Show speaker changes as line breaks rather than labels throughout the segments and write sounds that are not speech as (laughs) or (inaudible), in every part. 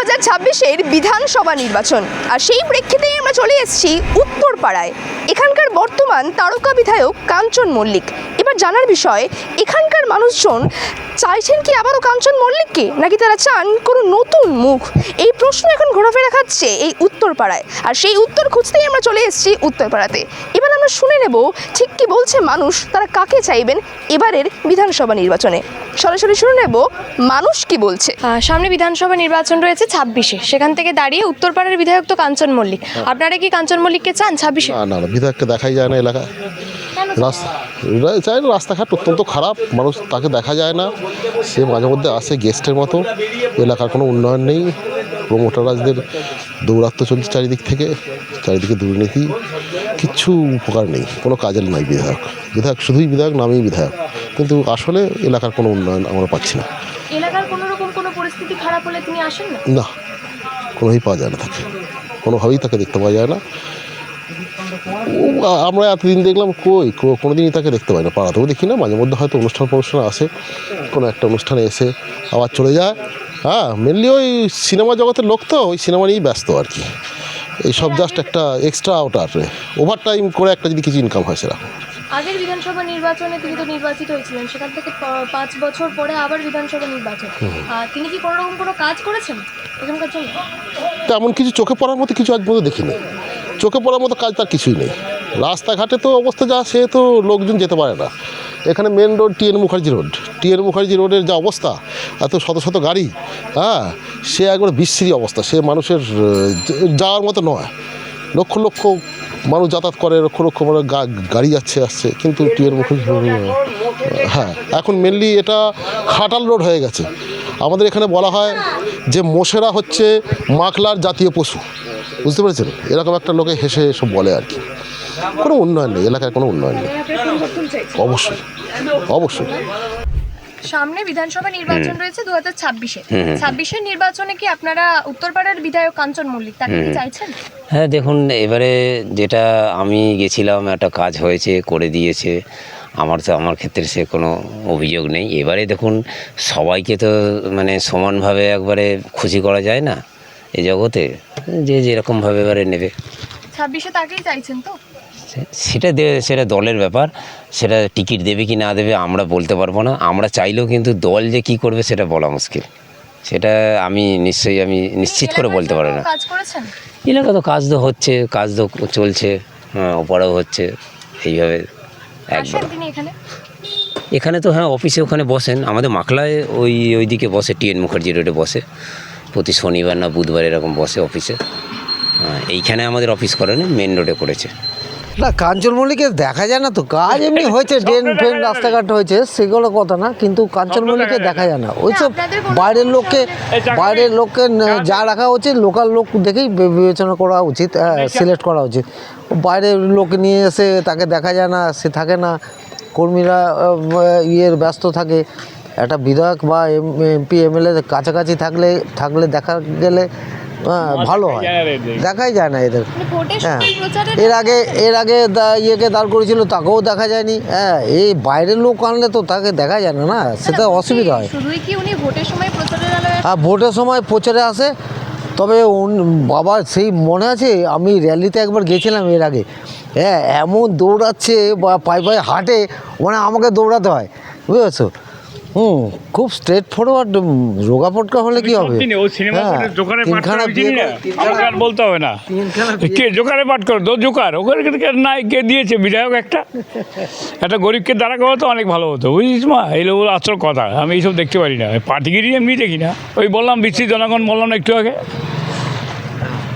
হাজার ছাব্বিশের বিধানসভা নির্বাচন। আর সেই প্রেক্ষিতেই আমরা চলে এসেছি উত্তরপাড়ায়। এখানকার বর্তমান তারকা বিধায়ক কাঞ্চন মল্লিক। এবার জানার বিষয় এখানকার মানুষজন চাইছেন কি আবারও কাঞ্চন মল্লিককে নাকি তারা চান কোনো নতুন মুখ? এই প্রশ্ন এখন ঘোরাফেরা খাচ্ছে এই উত্তরপাড়ায়। আর সেই উত্তর খুঁজতেই আমরা চলে এসেছি উত্তরপাড়াতে। এবার আমরা শুনে নেব ঠিক কি বলছে মানুষ তারা কাকে চাইবেন এবারের বিধানসভা নির্বাচনে? সরাসরি শুনে নেব মানুষ কি বলছে।
সামনে বিধানসভা নির্বাচন রয়েছে ছাব্বিশে। সেখান থেকে দাঁড়িয়ে উত্তরপাড়ার বিধায়ক তো কাঞ্চন মল্লিক। আপনারা কি কাঞ্চন মল্লিককে চান ছাব্বিশে?
না না বিধায়ককে দেখাই যায় না এলাকায়। রাস্তা চাই না রাস্তাঘাট অত্যন্ত খারাপ মানুষ তাকে দেখা যায় না। সে মাঝে মধ্যে আসে গেস্টের মতো। এলাকার কোনো উন্নয়ন নেই। প্রমোটাররাজদের দৌরাত্ম চলছে চারিদিক থেকে। চারিদিকে দুর্নীতি। কিচ্ছু উপকার নেই। কোনো কাজের নাই বিধায়ক। বিধায়ক শুধুই বিধায়ক নামেই বিধায়ক। কিন্তু আসলে এলাকার কোনো উন্নয়ন আমরা পাচ্ছি না।
এলাকার কোনো রকম কোনো পরিস্থিতি খারাপ হলে তিনি আসেন না?
না। কোনোভাবেই পাওয়া যায় না তাকে। কোনোভাবেই তাকে দেখতে পাওয়া যায় না। আমরা এতদিন দেখলাম কই কোনোদিনই তাকে দেখতে পাই না পাড়াতেও দেখি না মাঝে মধ্যে হয়তো অনুষ্ঠান ফনুষ্ঠান আসে কোনো একটা অনুষ্ঠানে এসে আবার চলে যায়। হ্যাঁ মেনলি ওই সিনেমা জগতের লোক তো ওই সিনেমা নিয়েই ব্যস্ত আর কি। এইসব জাস্ট একটা এক্সট্রা আউটার ওভার টাইম করে একটা যদি কিছু ইনকাম হয় সেটা।
আগের বিধানসভা নির্বাচনে তিনি তো নির্বাচিত হয়েছিলেন সেখান থেকে পাঁচ বছর পরে আবার বিধানসভা নির্বাচন। তিনি কি কোনো রকম কোনো কাজ করেছেন? এখানকার জন্য?
তেমন কিছু চোখে পড়ার মতো কিছু আজ পর্যন্ত দেখিনি। চোখে পড়ার মতো কাজ তার কিছুই নেই। রাস্তাঘাটে তো অবস্থা যা, সে তো লোকজন যেতে পারে না। এখানে main road TN Mukherjee road TN Mukherjee রোডের যা অবস্থা, এত শত শত গাড়ি হ্যাঁ সে একবার বিশ্রী অবস্থা। সে মানুষের যাওয়ার মতো নয়। লক্ষ লক্ষ মানুষ যাতায়াত করে, লক্ষ লক্ষ মানে গাড়ি যাচ্ছে, আসছে। কিন্তু টিএন মুখার্জি হ্যাঁ এখন মেনলি এটা খাটাল রোড হয়ে গেছে। আমাদের এখানে বলা হয় যে মোশেরা হচ্ছে মাখলার জাতীয় পশু। বুঝতে পেরেছেন? এরকম একটা লোকে হেসে এসব বলে আর কি। কোনো উন্নয়ন নেই এলাকায় কোনো উন্নয়ন নেই। অবশ্যই অবশ্যই।
সামনে বিধানসভা নির্বাচন রয়েছে দু হাজার ছাব্বিশে। ছাব্বিশের নির্বাচনে কি আপনারা উত্তরপাড়ার বিধায়ক কাঞ্চন মল্লিক তাকে চাইছেন?
হ্যাঁ দেখুন এবারে যেটা আমি গেছিলাম একটা কাজ হয়েছে করে দিয়েছে। আমার তো আমার ক্ষেত্রে সে কোনো অভিযোগ নেই। এবারে দেখুন সবাইকে তো মানে সমানভাবে একবারে খুশি করা যায় না এই জগতে। যে যেরকমভাবে এবারে নেবে।
ছাব্বিশে তাকেই চাইছেন তো?
সেটা দে সেটা দলের ব্যাপার। সেটা টিকিট দেবে কি না দেবে আমরা বলতে পারব না। আমরা চাইলেও কিন্তু দল যে কি করবে সেটা বলা মুশকিল। সেটা আমি নিশ্চয়ই আমি নিশ্চিত করে বলতে পারব না। এলাকা তো কাজ তো হচ্ছে কাজ তো চলছে হ্যাঁ ওপারেও হচ্ছে এইভাবে একবার
এখানে।
এখানে তো হ্যাঁ অফিসে ওখানে বসেন। আমাদের মাখলায় ওই ওইদিকে বসে টিএন মুখার্জি রোডে বসে। প্রতি শনিবার না বুধবার এরকম বসে অফিসে হ্যাঁ, এইখানে আমাদের অফিস করেন মেন রোডে করেছে।
না কাঞ্চন মল্লিকে দেখা যায় না তো কাজ (laughs) এমনি হয়েছে ড্রেন ফ্রেন রাস্তাঘাট হয়েছে সেগুলো কথা না কিন্তু কাঞ্চন মল্লিককে দেখা যায় না। ওই সব বাইরের লোককে বাইরের লোককে যা রাখা উচিত লোকাল লোক দেখেই বিবেচনা করা উচিত সিলেক্ট করা উচিত। বাইরের লোক নিয়ে এসে তাকে দেখা যায় না সে থাকে না কর্মীরা ইয়ের ব্যস্ত থাকে। একটা বিধায়ক বা এমপি এমএলএ কাছাকাছি থাকলে থাকলে দেখা গেলে হ্যাঁ, ভালো হয়। দেখাই যায় না এদের।
মানে
হ্যাঁ। এর আগে এর আগে দা- ইয়েকে দাঁড় করেছিল তাকেও দেখা যায়নি। হ্যাঁ এই বাইরের লোক আনলে তো তাকে দেখা যায় না না? সেটা অসুবিধা হয়।
হ্যাঁ ভোটের সময়
প্রচারে আসে। তবে বাবা সেই মনে আছে? আমি র্যালিতে একবার গেছিলাম এর আগে। হ্যাঁ এমন দৌড়াচ্ছে বা পায়ে পায়ে হাঁটে মানে আমাকে দৌড়াতে হয়। বুঝেছ হুম খুব স্ট্রেট ফরওয়ার্ড রোগা ফটকা হলে কি হবে?
সিনেমা
হ্যাঁ, তিনখানা বিয়ে
বলতে হবে না। কে জোকারে পাঠ করে? দো জোকার। ওখানে নাই কে দিয়েছে? বিধায়ক একটা। একটা গরিবকে দাঁড়া করা তো অনেক ভালো হতো। বুঝিস মা? এই লোক আসল কথা। আমি এইসব দেখতে পারি না। পার্টিগিরি এমনি দেখি না। ওই বললাম বিশ্রী জনগণ বললাম একটু আগে।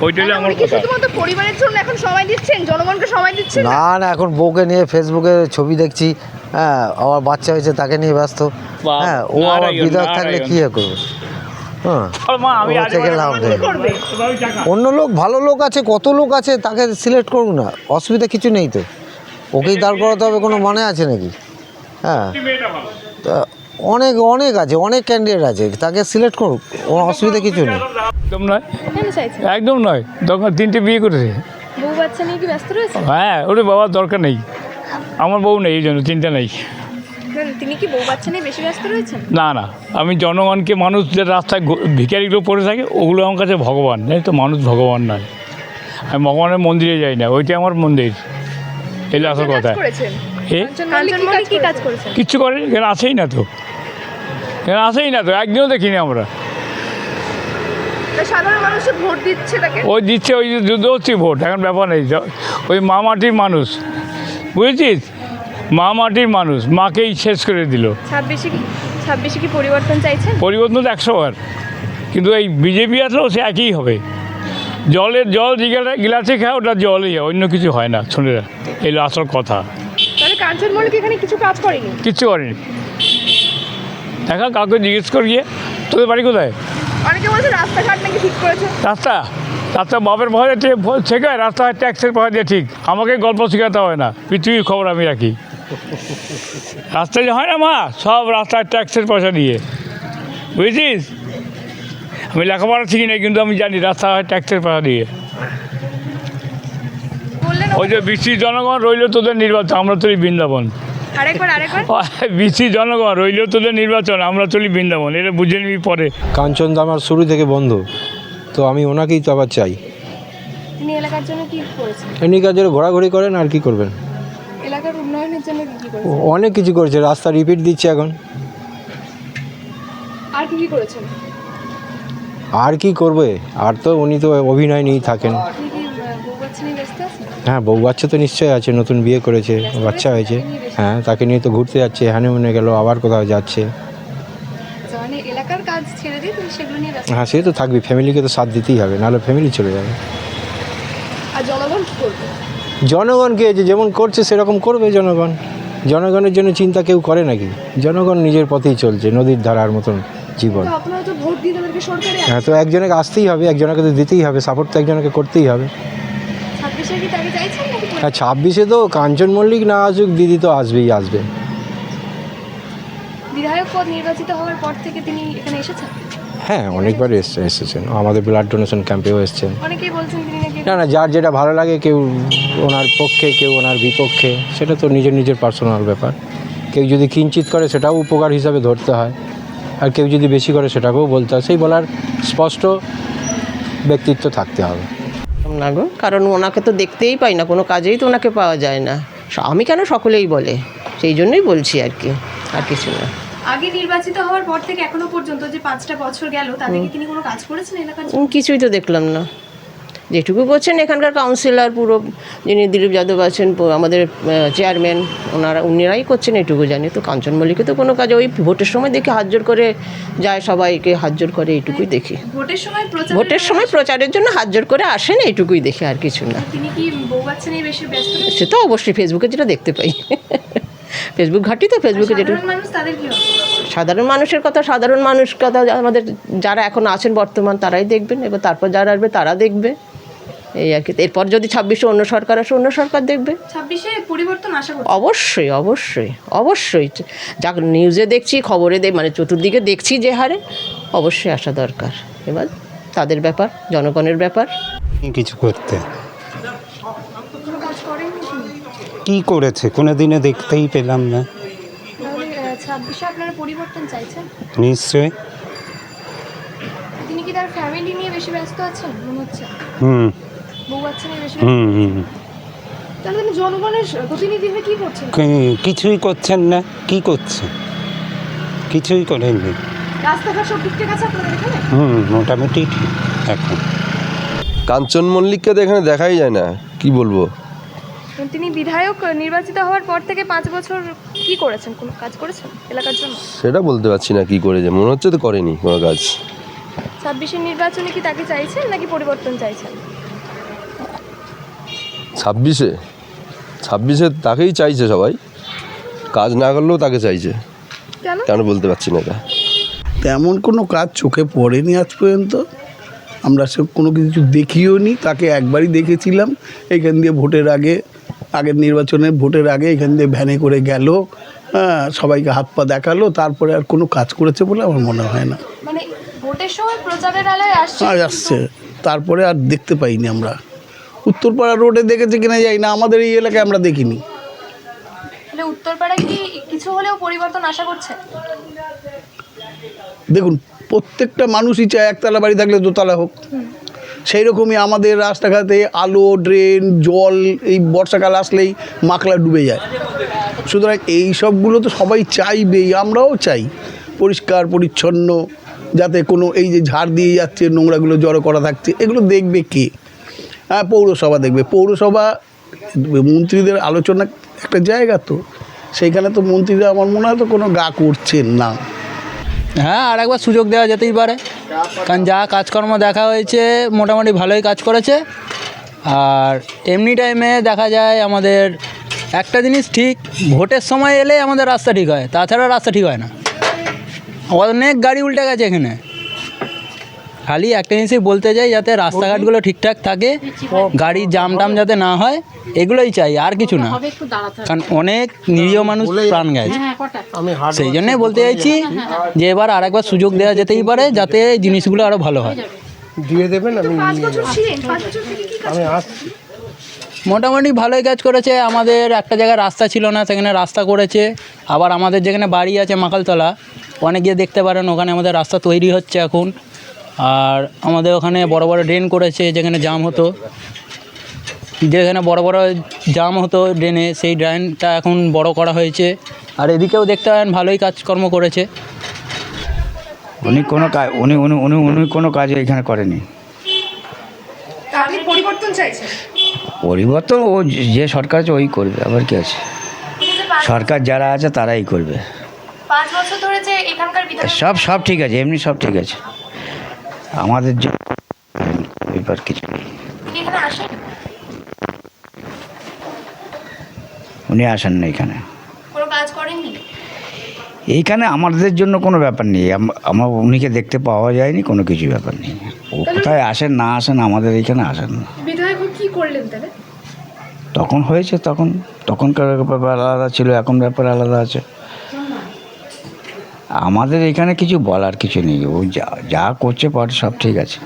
ওইটাই আমার কথা।
শুধুমাত্র পরিবারের জন্য এখন সময় দিচ্ছেন? জনগণকে সময় দিচ্ছেন না?
না না এখন বউকে নিয়ে ফেসবুকে ছবি দেখছি। হ্যাঁ আমার বাচ্চা হয়েছে তাকে নিয়ে ব্যস্ত। হ্যাঁ ও আবার
নারায়ণ,
বিধায়ক থাকলে। কি করবে? হ্যাঁ অন্য লোক ভালো লোক আছে কত লোক আছে তাকে সিলেক্ট করুক না। অসুবিধা কিছু নেই তো। ওকেই দাঁড় করাতে হবে কোনো মানে আছে নাকি? হ্যাঁ। তা অনেক অনেক আছে অনেক ক্যান্ডিডেট আছে। তাকে সিলেক্ট করুক অসুবিধা কিছু নেই।
একদম নয়? একদম নয়। তখন তিনটে বিয়ে করেছে।
বউ বাচ্চা নিয়ে কি ব্যস্ত রয়েছে?
হ্যাঁ ওরে বাবার দরকার নেই। আমার বউ নেই এই জন্য চিন্তা নেই।
তিনি কি বউ বাচ্চা নিয়ে বেশি ব্যস্ত রয়েছেন?
না না আমি জনগণকে মানুষ যে রাস্তায় ভিখারিগুলো পড়ে থাকে ওগুলো আমার কাছে ভগবান। জানি তো মানুষ ভগবান নয়। আমি ভগবানের মন্দিরে যাই না ওইটাই আমার মন্দির। এলে আসল কথা। কিচ্ছু করে এখানে আসেই না তো। আসেই না তো একদিনও দেখিনি আমরা। ওই দিচ্ছে ওই যুদ্ধ হচ্ছে ভোট এখন ব্যাপার নেই। ওই মা মাটির মানুষ বুঝেছিস? মা মাটির মানুষ মাকেই শেষ করে দিল।
ছাব্বিশে কি ছাব্বিশে কি পরিবর্তন চাইছেন?
পরিবর্তন তো একশো বার কিন্তু এই বিজেপি আসলেও সে একই হবে। জলের জল জিগাটা গিলাসে খায় ওটা জলই হয় অন্য কিছু হয় না। শুনে। এলো আসল কথা।
তাহলে কাঞ্চন মল্লিক এখানে কিছু কাজ করেনি?
কিচ্ছু করেনি। দেখা কাউকে জিজ্ঞেস করিয়ে তোদের বাড়ি কোথায়?
অনেকে বলছে রাস্তাঘাট নাকি ঠিক করেছে।
রাস্তা? রাস্তা বাপের ভয় শেখায় রাস্তা ট্যাক্সের ভয় দিয়ে ঠিক। আমাকে গল্প শেখাতে হয় না পৃথিবীর খবর আমি রাখি। রাস্তায় যে হয় না মা সব রাস্তায় ট্যাক্সের পয়সা দিয়ে। বুঝেছিস? আমি লেখাপড়া শিখি নাই কিন্তু আমি জানি রাস্তা হয় ট্যাক্সের পয়সা দিয়ে। ওই যে বিসি জনগণ রইল তোদের নির্বাচন আমরা চলি বৃন্দাবন। বিসি জনগণ রইল তোদের নির্বাচন আমরা চলি বৃন্দাবন এটা বুঝে নিবি পরে।
কাঞ্চন আমার শুরু থেকে বন্ধ তো আমি ওনাকেই তো আবার চাই।
তিনি এলাকার জন্য কি করেছেন?
এমনি কাজের ঘোরাঘুরি করেন আর কি করবেন?
এলাকার উন্নয়নের জন্য কি কি
ও
করেছেন
অনেক কিছু করেছে রাস্তা রিপিট দিচ্ছে এখন।
আর কি কি করেছেন?
আর কি করবে? আর তো উনি তো অভিনয় নিয়েই থাকেন
আপনি কি আহ, বউ বাচ্চা নিয়ে ব্যস্ত আছেন
হ্যাঁ বউ বাচ্চা তো নিশ্চয়ই আছে নতুন বিয়ে করেছে বাচ্চা হয়েছে। হ্যাঁ তাকে নিয়ে তো ঘুরতে যাচ্ছে হানিমুনে গেল আবার কোথাও যাচ্ছে।
আচ্ছা, মানে
হ্যাঁ সে তো থাকবে ফ্যামিলিকে তো সাথ দিতেই হবে নাহলে ফ্যামিলি চলে যাবে। জনগণকে যে যেমন করছে সেরকম করবে জনগণ। জনগণের জন্য চিন্তা কেউ করে নাকি? জনগণ নিজের পথেই চলছে নদীর ধারার মতন জীবন। হ্যাঁ তো একজনকে আসতেই হবে একজনকে তো দিতেই হবে সাপোর্ট তো একজনকে করতেই হবে। আর ছাব্বিশে তো কাঞ্চন মল্লিক না আসুক দিদি তো আসবেই আসবে।
বিধায়ক পদ নির্বাচিত হওয়ার পর থেকে তিনি এখানে এসেছেন?
হ্যাঁ অনেকবার এসছে এসেছেন। আমাদের ব্লাড ডোনেশন ক্যাম্পেও এসছেন।
অনেকেই বলছেন তিনি নাকি
না না যার যেটা ভালো লাগে কেউ ওনার পক্ষে কেউ ওনার বিপক্ষে সেটা তো নিজের নিজের পার্সোনাল ব্যাপার। কেউ যদি কিঞ্চিত করে সেটাও উপকার হিসাবে ধরতে হয়। আর কেউ যদি বেশি করে সেটাকেও বলতে হয়। সেই বলার স্পষ্ট ব্যক্তিত্ব থাকতে হবে।
না গো কারণ ওনাকে তো দেখতেই পাই না কোনো কাজেই তো ওনাকে পাওয়া যায় না। আমি কেন সকলেই বলে? সেই জন্যই বলছি আর কি আর কিছু না।
আগে নির্বাচিত হওয়ার পর থেকে এখনও পর্যন্ত যে পাঁচটা বছর গেল তাতে কি তিনি কোনো কাজ করেছেন এলাকার
কিছুই তো দেখলাম না। যেটুকু করছেন এখানকার কাউন্সিলর পুরো যিনি দিলীপ যাদব আছেন আমাদের চেয়ারম্যান ওনারা উনিরাই করছেন এটুকু জানি। তো কাঞ্চন মল্লিকে তো কোনো কাজে ওই ভোটের সময় দেখি হাত জোর করে যায় সবাইকে হাত জোর করে এইটুকুই দেখি।
ভোটের সময়
ভোটের সময় প্রচারের জন্য হাত জোর করে আসেন এইটুকুই দেখি আর কিছু না? সে তো অবশ্যই ফেসবুকে যেটা দেখতে পাই। (laughs) ফেসবুক ঘাটি তো ফেসবুকে যেটা
সাধারণ
মানুষের কথা সাধারণ মানুষ কথা আমাদের যারা এখন আছেন বর্তমান তারাই দেখবেন। এবার তারপর যারা আসবে তারা দেখবে। এই আর কি। এরপর যদি ছাব্বিশে অন্য সরকার আসে অন্য সরকার দেখবে।
ছাব্বিশে পরিবর্তন আশা করছি।
অবশ্যই অবশ্যই অবশ্যই। যা নিউজে দেখছি খবরে দেখ মানে চতুর্দিকে দেখছি যে হারে অবশ্যই আসা দরকার। এবার তাদের ব্যাপার জনগণের ব্যাপার।
কিছু করতে? কি করেছে? কোনো দিনে দেখতেই পেলাম না।
তাহলে ছাব্বিশে আপনারা পরিবর্তন চাইছেন?
নিশ্চয়
তিনি কি তার ফ্যামিলি নিয়ে বেশি ব্যস্ত আছেন মনে হচ্ছে?
হুম।
বউ বাচ্চা নিয়ে বেশি
হুম হুম
জনগণের কি করছেন?
কিছুই করছেন না। কি করছে কিছুই করেননি। হুম মোটামুটি ঠিক এখন।
কাঞ্চন মল্লিককে তো এখানে দেখাই যায় না। কি বলব?
তিনি বিধায়ক নির্বাচিত হওয়ার পর থেকে পাঁচ বছর কি করেছেন? কোনো কাজ করেছেন এলাকার জন্য?
সেটা বলতে পারছি না কি করেছে। মনে হচ্ছে তো করেনি কোনো কাজ।
ছাব্বিশের নির্বাচনে কি তাকে চাইছেন নাকি পরিবর্তন চাইছেন?
ছাব্বিশে। ছাব্বিশে তাকেই চাইছে সবাই। কাজ না করলেও তাকে চাইছে।
কেন?
কেন বলতে পারছি না এটা?
তেমন কোনো কাজ চোখে পড়েনি আজ পর্যন্ত। আমরা সে কোনো কিছু দেখিও নি তাকে একবারই দেখেছিলাম। এখান দিয়ে ভোটের আগে আগের নির্বাচনে ভোটের আগে এখান দিয়ে ভ্যানে করে গেল। হ্যাঁ সবাইকে হাত পা দেখাল তারপরে আর কোনো কাজ করেছে বলে আমার মনে হয় না।
মানে ভোটের সময় প্রচারের আলোয় আসছে
তারপরে আর দেখতে পাইনি আমরা। উত্তরপাড়া রোডে দেখেছে কিনা যাই না আমাদের এই এলাকায় আমরা দেখিনি।
উত্তরপাড়ায় কি কিছু
কিছু হলেও পরিবর্তন আশা করছে?
দেখুন প্রত্যেকটা মানুষই চায় একতলা বাড়ি থাকলে দোতলা হোক। সেই রকমই আমাদের রাস্তাঘাটে আলো ড্রেন জল এই বর্ষাকাল আসলেই মাকলা ডুবে যায়। সুতরাং এই সবগুলো তো সবাই চাইবেই আমরাও চাই পরিষ্কার পরিচ্ছন্ন যাতে কোনো এই যে ঝাড় দিয়ে যাচ্ছে নোংরাগুলো জড়ো করা থাকছে এগুলো দেখবে কে? পৌরসভা দেখবে। পৌরসভা, মন্ত্রীদের আলোচনা একটা জায়গা তো। সেইখানে তো মন্ত্রীরা আমার মনে হয় তো কোনো গা করছেন না।
হ্যাঁ আর একবার সুযোগ দেওয়া যেতেই পারে। কারণ যা কাজকর্ম দেখা হয়েছে, মোটামুটি ভালোই কাজ করেছে। আর এমনি টাইমে দেখা যায় আমাদের একটা জিনিস ঠিক, ভোটের সময় এলে আমাদের রাস্তা ঠিক হয়। তাছাড়া রাস্তা ঠিক হয় না। অনেক গাড়ি উল্টে গেছে এখানে। খালি একটা জিনিসই বলতে চাই যাতে রাস্তাঘাটগুলো ঠিকঠাক থাকে গাড়ির জাম টাম যাতে না হয় এগুলোই চাই আর কিছু না। কারণ অনেক নিরীহ মানুষ প্রাণ গেছে সেই জন্যই বলতে চাইছি যে এবার আর একবার সুযোগ দেওয়া যেতেই পারে যাতে জিনিসগুলো আরও ভালো হয়।
দিয়ে দেবেন আমি
পাঁচ বছর ছিলেন পাঁচ বছর থেকে কি কাজ
আমি আসছি
মোটামুটি ভালোই কাজ করেছে আমাদের একটা জায়গায় রাস্তা ছিল না সেখানে রাস্তা করেছে। আবার আমাদের যেখানে বাড়ি আছে মাকালতলা গিয়ে দেখতে পারেন ওখানে আমাদের রাস্তা তৈরি হচ্ছে এখন। আর আমাদের ওখানে বড় বড় ড্রেন করেছে যেখানে জাম হতো। যেখানে বড় বড় জাম হতো ড্রেনে সেই ড্রেনটা এখন বড় করা হয়েছে। আর এদিকেও দেখতে পারেন ভালোই কাজকর্ম করেছে।
উনি কোনো কাজ উনি উনি উনি উনি কোনো কাজ এখানে করেনি।
পরিবর্তন চাইছেন?
পরিবর্তন ও যে সরকার আছে ওই করবে। আবার কি আছে? সরকার যারা আছে তারাই করবে।
পাঁচ বছর ধরে যে এখানকার বিধান
সব সব ঠিক আছে এমনি সব ঠিক আছে। আমাদের যে এবার কিছু
উনি আসেন?
না এখানে। এইখানে আমাদের জন্য কোনো ব্যাপার নেই। আমার উনিকে দেখতে পাওয়া যায়নি কোনো কিছু ব্যাপার নেই। ও কোথায় আসেন না আসেন আমাদের এইখানে আসেন না।
কি করলেন
তখন হয়েছে তখন তখনকার ব্যাপার আলাদা ছিল এখন ব্যাপার আলাদা আছে। আমাদের এখানে কিছু বলার কিছু নেই। ও যা যা করছে পারে সব ঠিক আছে।